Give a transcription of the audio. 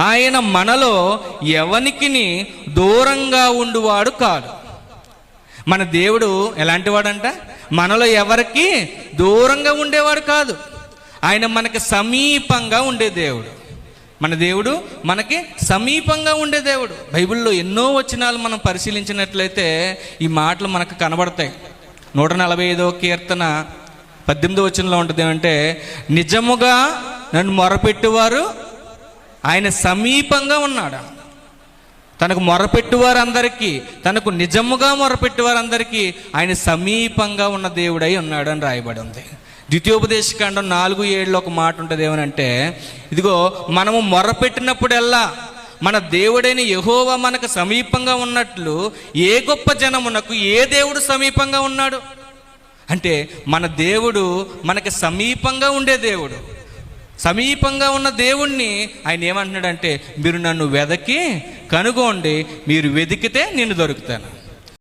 ఆయన మనలో ఎవనికిని దూరంగా ఉండువాడు కాడు. మన దేవుడు ఎలాంటి వాడంట మనలో ఎవరికి దూరంగా ఉండేవాడు కాదు. ఆయన మనకి సమీపంగా ఉండే దేవుడు. మన దేవుడు మనకి సమీపంగా ఉండే దేవుడు. బైబిల్లో ఎన్నో వచనాలు మనం పరిశీలించినట్లయితే ఈ మాటలు మనకు కనబడతాయి. నూట నలభై ఐదో కీర్తన పద్దెనిమిదో వచనంలో ఉంటుంది ఏమంటే నిజముగా నన్ను మొరపెట్టువారు ఆయన సమీపంగా ఉన్నాడు? తనకు మొరపెట్టువారందరికీ తనకు నిజముగా మొరపెట్టువారందరికీ ఆయన సమీపంగా ఉన్న దేవుడై ఉన్నాడు అని రాయబడి ఉంది ద్వితీయోపదేశకాండం నాలుగు ఏడులో ఒక మాట ఉంటుంది ఏమనంటే ఇదిగో మనము మొరపెట్టినప్పుడల్లా మన దేవుడైన యహోవా మనకు సమీపంగా ఉన్నట్లు ఏ గొప్ప జనమునకు ఏ దేవుడు సమీపంగా ఉన్నాడు? అంటే మన దేవుడు మనకి సమీపంగా ఉండే దేవుడు. సమీపంగా ఉన్న దేవుణ్ణి ఆయన ఏమంటున్నాడంటే మీరు నన్ను వెదకి కనుగోండి మీరు వెతికితే నేను దొరుకుతాను.